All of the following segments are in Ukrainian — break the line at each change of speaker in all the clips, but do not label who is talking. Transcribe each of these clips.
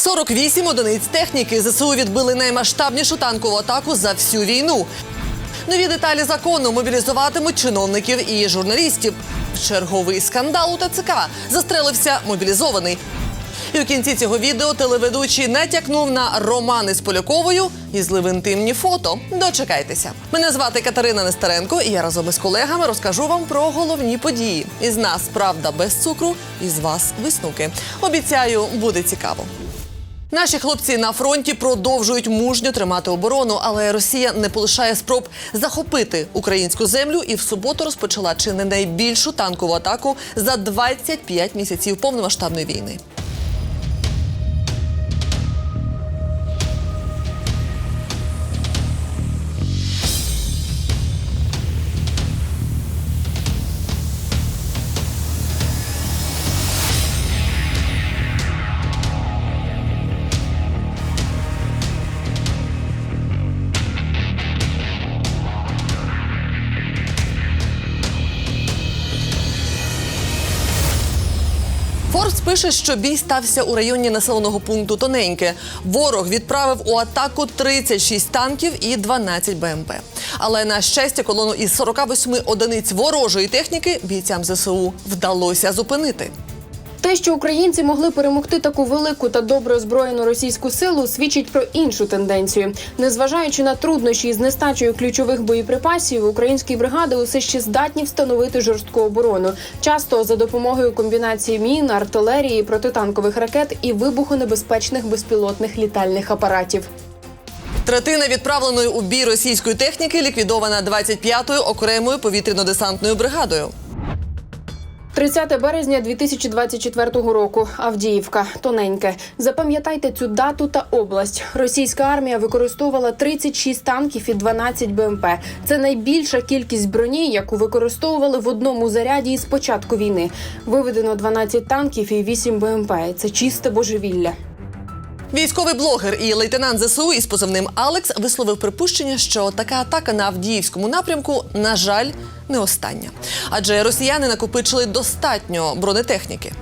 48 одиниць техніки ЗСУ відбили наймасштабнішу танкову атаку за всю війну. Нові деталі закону мобілізуватимуть чиновників і журналістів. Черговий скандал у ТЦК застрелився мобілізований. І у кінці цього відео телеведучий натякнув на романи з Поляковою і злив інтимні фото. Дочекайтеся. Мене звати Катерина Нестеренко, і я разом із колегами розкажу вам про головні події. Із нас правда без цукру, із вас висновки. Обіцяю, буде цікаво. Наші хлопці на фронті продовжують мужньо тримати оборону, але Росія не полишає спроб захопити українську землю і в суботу розпочала чи не найбільшу танкову атаку за 25 місяців повномасштабної війни. Пише, що бій стався у районі населеного пункту Тоненьке. Ворог відправив у атаку 36 танків і 12 БМП. Але на щастя, колону із 48 одиниць ворожої техніки бійцям ЗСУ вдалося зупинити.
Те, що українці могли перемогти таку велику та добре озброєну російську силу, свідчить про іншу тенденцію. Незважаючи на труднощі з нестачею ключових боєприпасів, українські бригади усе ще здатні встановити жорстку оборону, часто за допомогою комбінації мін, артилерії, протитанкових ракет і вибухонебезпечних безпілотних літальних апаратів.
Третина відправленої у бій російської техніки ліквідована 25-ю окремою повітряно-десантною бригадою.
30 березня 2024 року. Авдіївка, тоненьке. Запам'ятайте цю дату та область. Російська армія використовувала 36 танків і 12 БМП. Це найбільша кількість броні, яку використовували в одному заряді із початку війни. Виведено 12 танків і 8 БМП. Це чисте божевілля.
Військовий блогер і лейтенант ЗСУ із позивним Алекс висловив припущення, що така атака на Авдіївському напрямку, на жаль, не остання. Адже росіяни накопичили достатньо бронетехніки.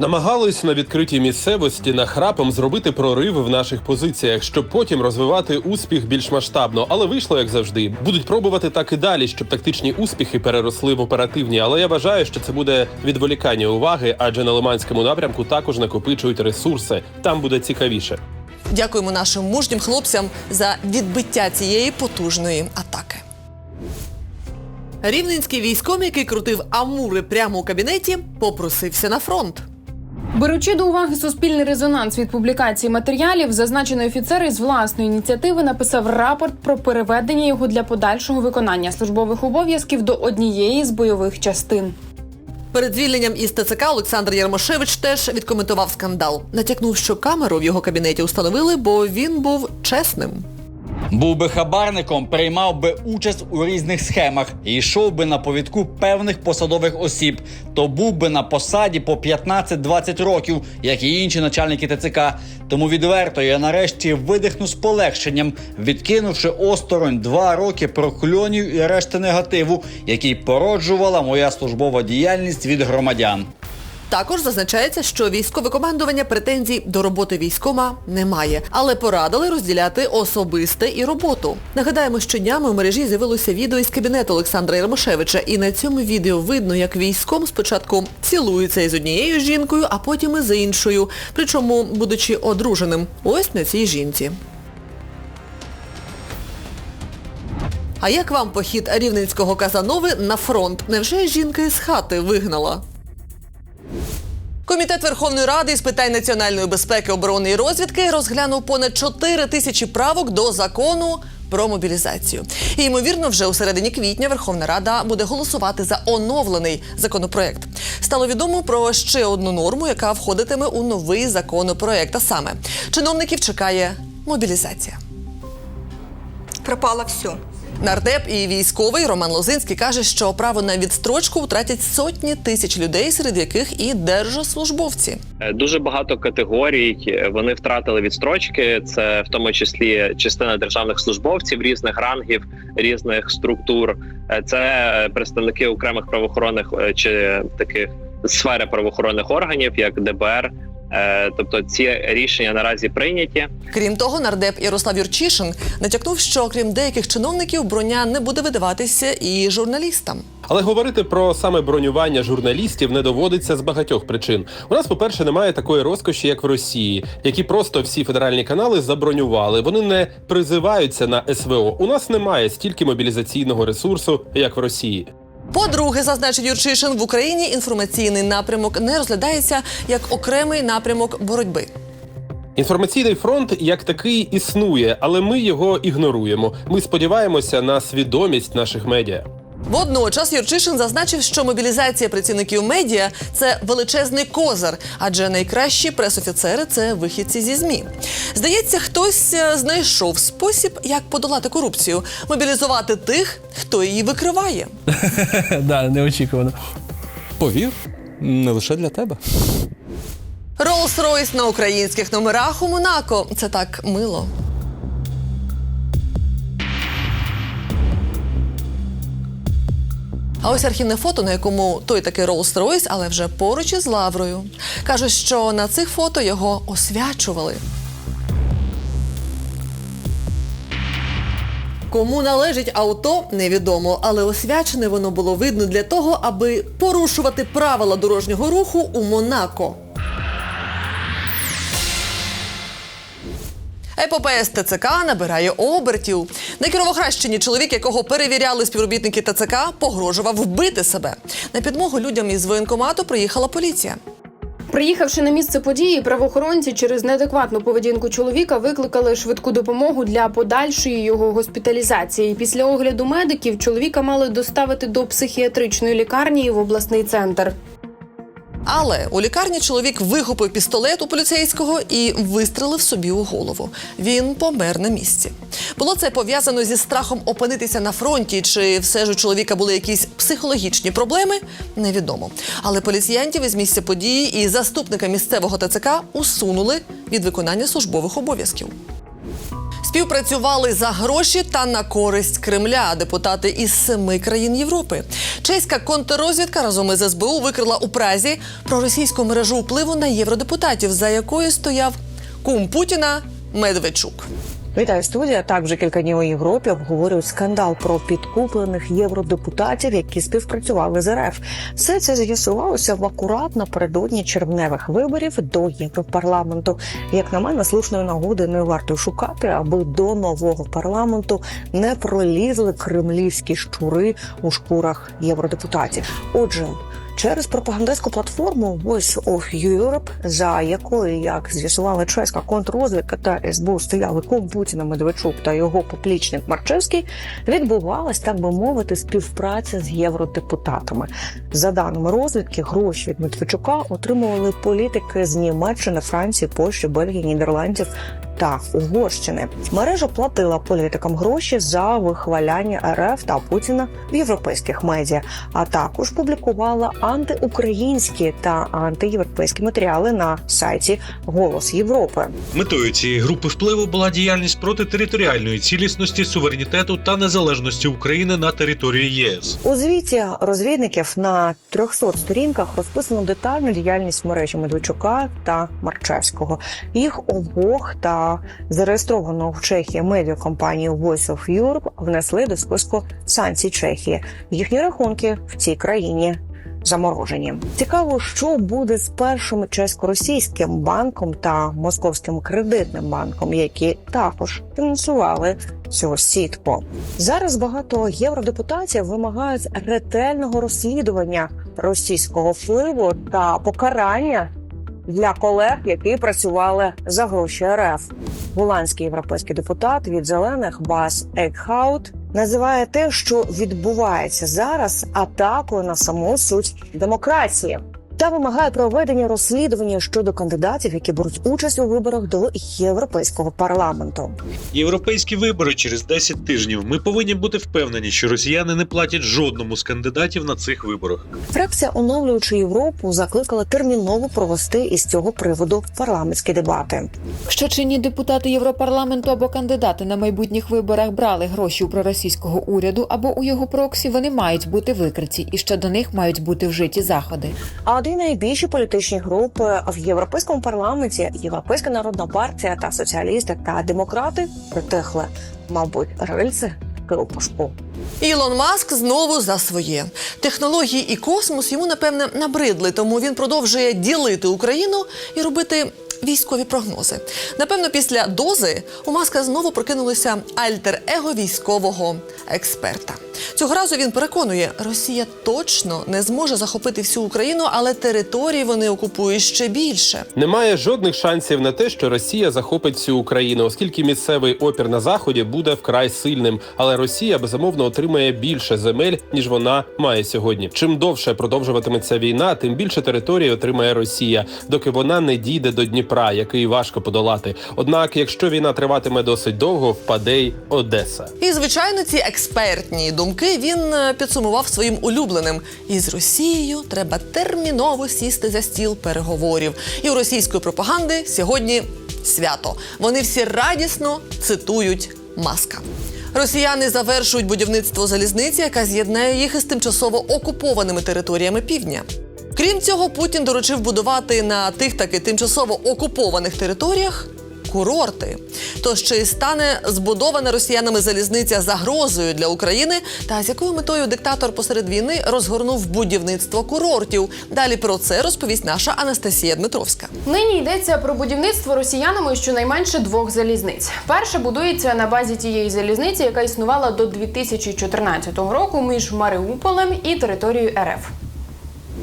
Намагались на відкритій місцевості нахрапом зробити прорив в наших позиціях, щоб потім розвивати успіх більш масштабно. Але вийшло як завжди. Будуть пробувати так і далі, щоб тактичні успіхи переросли в оперативні. Але я вважаю, що це буде відволікання уваги, адже на Лиманському напрямку також накопичують ресурси. Там буде цікавіше.
Дякуємо нашим мужнім хлопцям за відбиття цієї потужної атаки. Рівненський військом, який крутив амури прямо у кабінеті, попросився на фронт.
Беручи до уваги суспільний резонанс від публікації матеріалів, зазначений офіцер із власної ініціативи написав рапорт про переведення його для подальшого виконання службових обов'язків до однієї з бойових частин.
Перед звільненням із ТЦК Олександр Ярмошевич теж відкоментував скандал. Натякнув, що камеру в його кабінеті установили, бо він був чесним.
Був би хабарником, приймав би участь у різних схемах і йшов би на повідку певних посадових осіб, то був би на посаді по 15-20 років, як і інші начальники ТЦК. Тому відверто я нарешті видихну з полегшенням, відкинувши осторонь два роки прокльонів і решти негативу, який породжувала моя службова діяльність від громадян.
Також зазначається, що військове командування претензій до роботи військома не має, але порадили розділяти особисте і роботу. Нагадаємо, що днями у мережі з'явилося відео із кабінету Олександра Єрмошевича, і на цьому відео видно, як військом спочатку цілується із однією жінкою, а потім із іншою, причому будучи одруженим. Ось на цій жінці. А як вам похід рівненського Казанови на фронт? Невже жінка із хати вигнала? Комітет Верховної Ради з питань національної безпеки, оборони і розвідки розглянув понад 4 тисячі правок до закону про мобілізацію. І ймовірно, вже у середині квітня Верховна Рада буде голосувати за оновлений законопроект. Стало відомо про ще одну норму, яка входитиме у новий законопроект. А саме чиновників чекає мобілізація.
пропало все.
Нардеп і військовий Роман Лозинський каже, що право на відстрочку втратять сотні тисяч людей, серед яких і держслужбовці.
Е, Дуже багато категорій е, вони втратили відстрочки. Це в тому числі частина державних службовців різних рангів, різних структур. Е, Це представники окремих правоохоронних чи таких сфери правоохоронних органів, як ДБР, тобто, ці рішення наразі прийняті.
Крім того, нардеп Ярослав Юрчишин натякнув, що крім деяких чиновників, броня не буде видаватися і журналістам.
Але говорити про саме бронювання журналістів не доводиться з багатьох причин. У нас, по-перше, немає такої розкоші, як в Росії, які просто всі федеральні канали забронювали. Вони не призиваються на СВО. У нас немає стільки мобілізаційного ресурсу, як в Росії.
По-друге, зазначив Юрчишин, в Україні інформаційний напрямок не розглядається як окремий напрямок боротьби.
Інформаційний фронт як такий існує, але ми його ігноруємо. Ми сподіваємося на свідомість наших медіа.
Водночас Юрчишин зазначив, що мобілізація працівників медіа це величезний козир, адже найкращі пресофіцери це вихідці зі змі. Здається, хтось е, знайшов спосіб, як подолати корупцію, мобілізувати тих, хто її викриває.
да, неочікувано. Повір, не лише для тебе.
Rolls-Royce на українських номерах у Монако. Це так мило. А ось архівне фото, на якому той таки Rolls-Royce, але вже поруч із лаврою. Каже, що на цих фото його освячували. Кому належить авто, невідомо, але освячене воно було видно для того, аби порушувати правила дорожнього руху у Монако. Епопея з ТЦК набирає обертів. На Кіровоградщині чоловік, якого перевіряли співробітники ТЦК, погрожував вбити себе. На підмогу людям із воєнкомату приїхала поліція.
Приїхавши на місце події, правоохоронці через неадекватну поведінку чоловіка викликали швидку допомогу для подальшої його госпіталізації. Після огляду медиків чоловіка мали доставити до психіатричної лікарні в обласний центр.
Але у лікарні чоловік вихопив пістолет у поліцейського і вистрелив собі у голову. Він помер на місці. Було це пов'язано зі страхом опинитися на фронті, чи все ж у чоловіка були якісь психологічні проблеми, невідомо. Але поліціянтів із місця події і заступника місцевого ТЦК усунули від виконання службових обов'язків. Співпрацювали за гроші та на користь Кремля депутати із семи країн Європи. Чеська контррозвідка разом із СБУ викрила у Празі проросійську мережу впливу на євродепутатів, за якою стояв кум Путіна Медведчук.
Вітаю студія. Так вже кілька днів у Європі обговорюють скандал про підкуплених євродепутатів, які співпрацювали з РФ. Все це з'ясувалося в акурат напередодні червневих виборів до Європарламенту. Як на мене, слушної нагоди не варто шукати, аби до нового парламенту не пролізли кремлівські щури у шкурах євродепутатів. Отже. Через пропагандистську платформу Voice of Europe, за якою, як з'ясувала чеська контррозвідка та СБУ стояли кум Путіна Медведчук та його поплічник Марчевський, відбувалась, так би мовити, співпраця з євродепутатами. За даними розвідки, гроші від Медведчука отримували політики з Німеччини, Франції, Польщі, Бельгії, Нідерландів. Та Угорщини мережа платила політикам гроші за вихваляння РФ та Путіна в європейських медіа, а також публікувала антиукраїнські та антиєвропейські матеріали на сайті Голос Європи.
Метою цієї групи впливу була діяльність проти територіальної цілісності, суверенітету та незалежності України на території єС.
У звіті розвідників на 300 сторінках розписано детальну діяльність мережі Медведчука та Марчевського. Їх обох та зареєстрованого в Чехії медіакомпанію Voice of Europe внесли до списку санкцій Чехії. Їхні рахунки в цій країні. Заморожені цікаво, що буде з першим чесько-російським банком та московським кредитним банком, які також фінансували цю сітку. Зараз багато євродепутатів вимагають ретельного розслідування російського впливу та покарання для колег, які працювали за гроші РФ. Голландський європейський депутат від зелених Бас Екхаут називає те, що відбувається зараз, атакою на саму суть демократії. Та вимагає проведення розслідування щодо кандидатів, які беруть участь у виборах до європейського парламенту.
Європейські вибори через 10 тижнів. Ми повинні бути впевнені, що росіяни не платять жодному з кандидатів на цих виборах.
Фракція, оновлюючи Європу, закликала терміново провести із цього приводу парламентські дебати.
Що чинні депутати Європарламенту або кандидати на майбутніх виборах брали гроші у проросійського уряду або у його проксі, вони мають бути викриті, і що до них мають бути вжиті заходи.
А Три найбільші політичні групи в європейському парламенті Європейська народна партія та соціалісти та демократи притихли, мабуть, рильці в.
Ілон Маск знову за своє технології і космос йому напевне набридли, тому він продовжує ділити Україну і робити. Військові прогнози. Напевно, після дози у Маска знову прокинулося альтер-его військового експерта. Цього разу він переконує, Росія точно не зможе захопити всю Україну, але території вони окупують ще більше.
Немає жодних шансів на те, що Росія захопить всю Україну, оскільки місцевий опір на заході буде вкрай сильним. Але Росія безумовно отримає більше земель ніж вона має сьогодні. Чим довше продовжуватиметься війна, тим більше території отримає Росія, доки вона не дійде до Дніпра, який важко подолати. Однак, якщо війна триватиме досить довго, впаде й Одеса.
І звичайно, ці експертні думки він е, підсумував своїм улюбленим. І з Росією треба терміново сісти за стіл переговорів. І у російської пропаганди сьогодні свято. Вони всі радісно цитують маска. Росіяни завершують будівництво залізниці, яка з'єднає їх із тимчасово окупованими територіями півдня. Крім цього, Путін доручив будувати на тих таки тимчасово окупованих територіях курорти. Тож чи стане збудована росіянами залізниця загрозою для України? Та з якою метою диктатор посеред війни розгорнув будівництво курортів? Далі про це розповість наша Анастасія Дмитровська.
Нині йдеться про будівництво росіянами щонайменше двох залізниць. Перша будується на базі тієї залізниці, яка існувала до 2014 року між Маріуполем і територією РФ.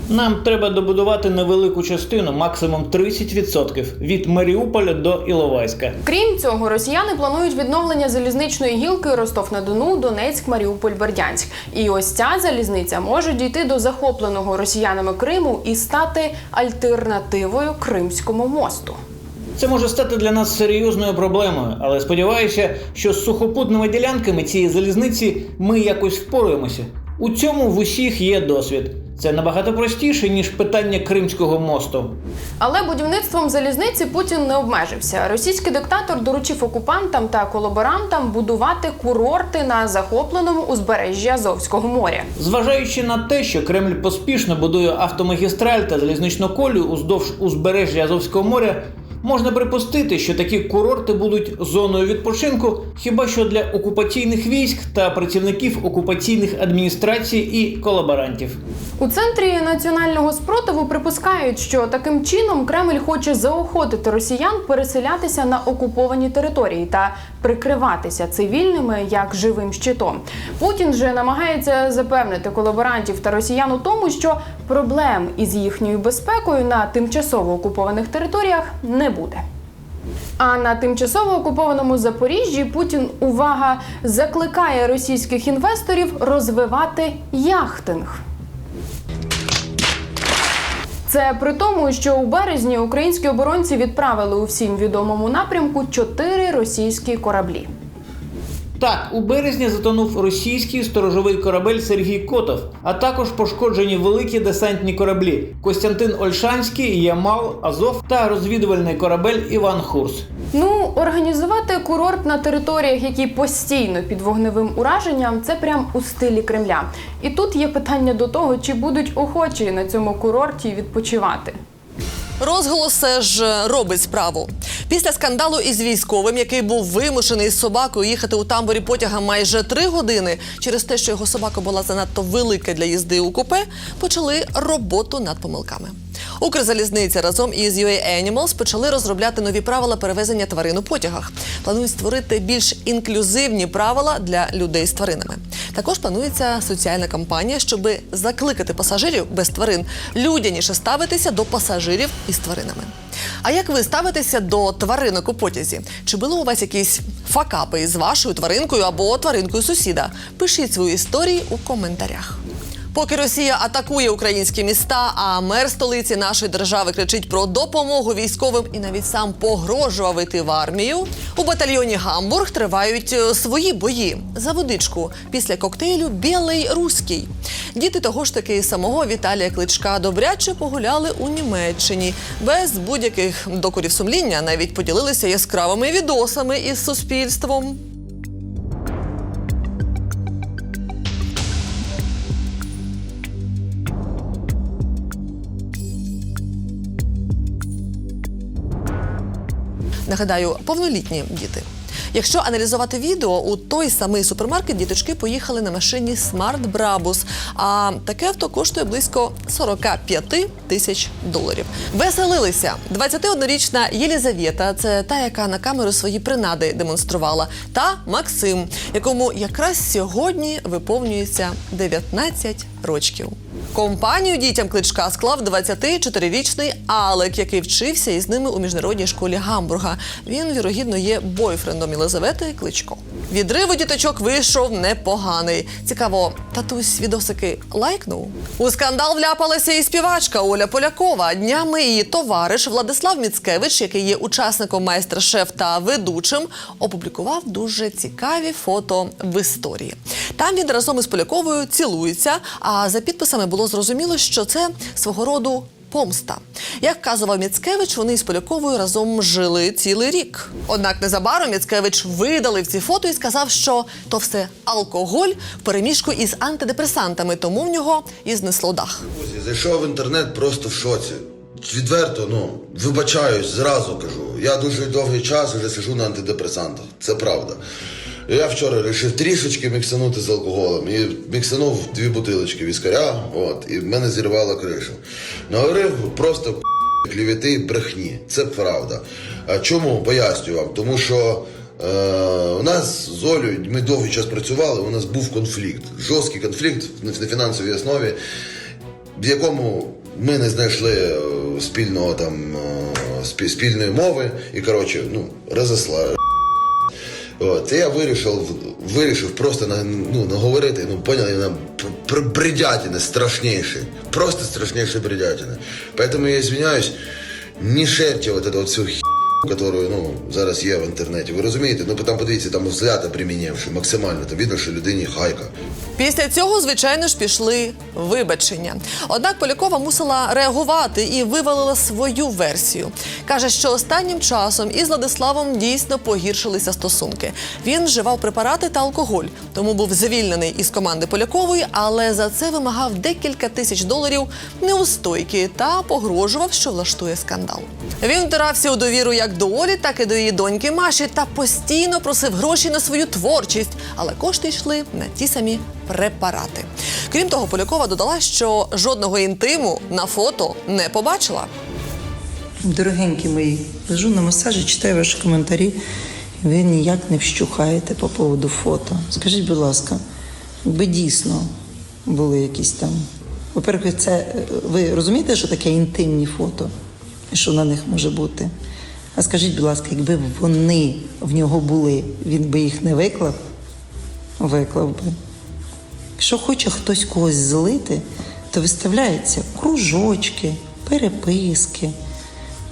Нам треба добудувати невелику частину, максимум 30% від Маріуполя до Іловайська.
Крім цього, росіяни планують відновлення залізничної гілки Ростов-на-Дону, Донецьк, Маріуполь, Бердянськ. І ось ця залізниця може дійти до захопленого росіянами Криму і стати альтернативою Кримському мосту.
Це може стати для нас серйозною проблемою, але сподіваюся, що з сухопутними ділянками цієї залізниці ми якось впораємося. У цьому в усіх є досвід. Це набагато простіше ніж питання Кримського мосту.
Але будівництвом залізниці Путін не обмежився. Російський диктатор доручив окупантам та колаборантам будувати курорти на захопленому узбережжі Азовського моря.
Зважаючи на те, що Кремль поспішно будує автомагістраль та залізничну колію уздовж узбережжя Азовського моря, можна припустити, що такі курорти будуть зоною відпочинку хіба що для окупаційних військ та працівників окупаційних адміністрацій і колаборантів.
У центрі національного спротиву припускають, що таким чином Кремль хоче заохотити росіян переселятися на окуповані території та прикриватися цивільними як живим щитом. Путін же намагається запевнити колаборантів та росіян у тому, що проблем із їхньою безпекою на тимчасово окупованих територіях не буде. А на тимчасово окупованому Запоріжжі Путін увага закликає російських інвесторів розвивати яхтинг. Це при тому, що у березні українські оборонці відправили у всім відомому напрямку чотири російські кораблі.
Так, у березні затонув російський сторожовий корабель Сергій Котов, а також пошкоджені великі десантні кораблі Костянтин Ольшанський, Ямал, Азов та розвідувальний корабель Іван Хурс.
Ну, організувати курорт на територіях, які постійно під вогневим ураженням, це прям у стилі Кремля. І тут є питання до того, чи будуть охочі на цьому курорті відпочивати.
Розголос ж робить справу. Після скандалу із військовим, який був вимушений з собакою їхати у тамбурі потяга майже три години, через те, що його собака була занадто велика для їзди у купе, почали роботу над помилками. Укрзалізниця разом із UA Animals почали розробляти нові правила перевезення тварин у потягах. Планують створити більш інклюзивні правила для людей з тваринами. Також планується соціальна кампанія, щоб закликати пасажирів без тварин людяніше ставитися до пасажирів із тваринами. А як ви ставитеся до тваринок у потязі? Чи були у вас якісь факапи із вашою тваринкою або тваринкою сусіда? Пишіть свої історії у коментарях. Поки Росія атакує українські міста, а мер столиці нашої держави кричить про допомогу військовим і навіть сам погрожував йти в армію. У батальйоні Гамбург тривають е, свої бої за водичку після коктейлю Білий Руський. Діти того ж таки самого Віталія Кличка добряче погуляли у Німеччині без будь-яких докорів сумління, навіть поділилися яскравими відосами із суспільством. Нагадаю, повнолітні діти. Якщо аналізувати відео, у той самий супермаркет діточки поїхали на машині Smart Brabus, а таке авто коштує близько 45 тисяч доларів. Веселилися. 21-річна Єлізавета, це та, яка на камеру свої принади демонструвала, та Максим, якому якраз сьогодні виповнюється 19 рочків. Компанію дітям кличка склав 24-річний Алек, який вчився із ними у міжнародній школі Гамбурга. Він, вірогідно, є бойфрендом Єлизавети Кличко. Відрив у діточок вийшов непоганий. Цікаво, татусь відосики лайкнув. У скандал вляпалася і співачка Оля Полякова. Днями її товариш Владислав Міцкевич, який є учасником майстер-шеф та ведучим, опублікував дуже цікаві фото в історії. Там він разом із Поляковою цілується. А за підписами було зрозуміло, що це свого роду помста. Як вказував Міцкевич, вони з Поляковою разом жили цілий рік. Однак незабаром Міцкевич видалив ці фото і сказав, що то все алкоголь в переміжку із антидепресантами, тому в нього і знесло дах.
Друзі, зайшов в інтернет просто в шоці. Відверто, ну, вибачаюсь, зразу кажу. Я дуже довгий час вже сижу на антидепресантах. Це правда. Я вчора вирішив трішечки міксанути з алкоголем. І міксанув дві бутилочки віскаря, от, і в мене зірвало кришу. Наговорив просто клівіти брехні. Це правда. А чому? Пояснюю вам. Тому що е, у нас з Олею, ми довгий час працювали, у нас був конфлікт. Жорсткий конфлікт на фінансовій основі в якому ми не знайшли е, спільного там е, спі- спільної мови і коротше, ну, розосла. От, і я вирішив, вирішив просто на, ну, наговорити, ну, поняли, на пр- бредятини страшнейшие. Просто страшнейшие бредятины. Поэтому я извиняюсь, не шерьте вот эту вот всю хі которую ну, зараз є в інтернеті. Ви розумієте? Ну там подивіться, там взгляда примінивши максимально. Там видно, що людині хайка.
Після цього, звичайно ж, пішли вибачення. Однак Полякова мусила реагувати і вивалила свою версію. Каже, що останнім часом із Владиславом дійсно погіршилися стосунки. Він вживав препарати та алкоголь, тому був звільнений із команди Полякової, але за це вимагав декілька тисяч доларів неустойки та погрожував, що влаштує скандал. Він втирався у довіру як до Олі, так і до її доньки Маші та постійно просив гроші на свою творчість, але кошти йшли на ті самі препарати. Крім того, Полякова додала, що жодного інтиму на фото не побачила.
Дорогенькі мої, лежу на масажі, читаю ваші коментарі. Ви ніяк не вщухаєте по поводу фото. Скажіть, будь ласка, якби дійсно були якісь там. По-перше, це е, ви розумієте, що таке інтимні фото? І що на них може бути? А скажіть, будь ласка, якби вони в нього були, він би їх не виклав? Виклав би. Якщо хоче хтось когось злити, то виставляються кружочки, переписки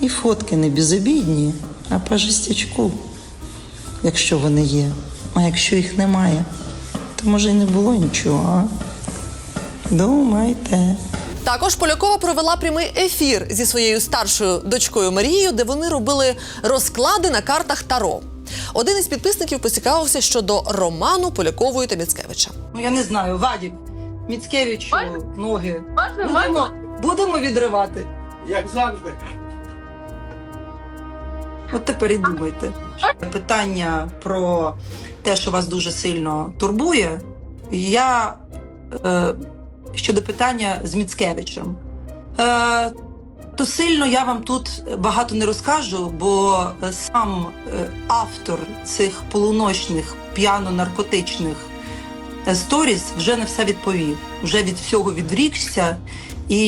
і фотки не безобідні, а по жестячку, якщо вони є. А якщо їх немає, то може і не було нічого. Думайте.
Також Полякова провела прямий ефір зі своєю старшою дочкою Марією, де вони робили розклади на картах Таро. Один із підписників поцікавився щодо роману Полякової та Міцкевича.
Ну я не знаю, Вадік, Міцкевичу, ноги. Будемо, будемо відривати.
Як завжди.
От тепер і думайте. Питання про те, що вас дуже сильно турбує. Я е, щодо питання з Міцкевичем. Е, то сильно я вам тут багато не розкажу, бо сам е, автор цих полуночних п'яно-наркотичних е, сторіс вже не все відповів. Вже від всього відрікся і,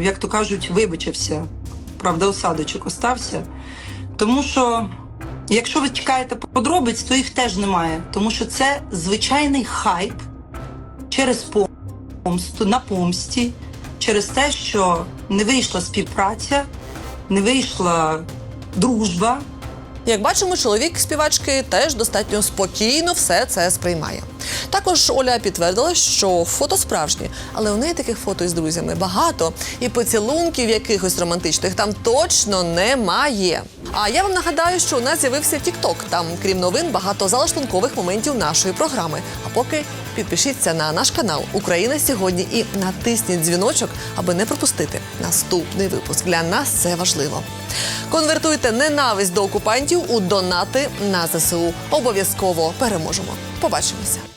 як то кажуть, вибачився. Правда, осадочок остався. Тому що, якщо ви чекаєте подробиць, то їх теж немає. Тому що це звичайний хайп через помсту, на помсті, через те, що не вийшла співпраця, не вийшла дружба.
Як бачимо, чоловік співачки теж достатньо спокійно все це сприймає. Також Оля підтвердила, що фото справжні, але у неї таких фото із друзями багато, і поцілунків якихось романтичних там точно немає. А я вам нагадаю, що у нас з'явився TikTok. Там, крім новин, багато залаштункових моментів нашої програми. А поки підпишіться на наш канал Україна сьогодні і натисніть дзвіночок, аби не пропустити наступний випуск. Для нас це важливо. Конвертуйте ненависть до окупантів у донати на ЗСУ. Обов'язково переможемо. Побачимося.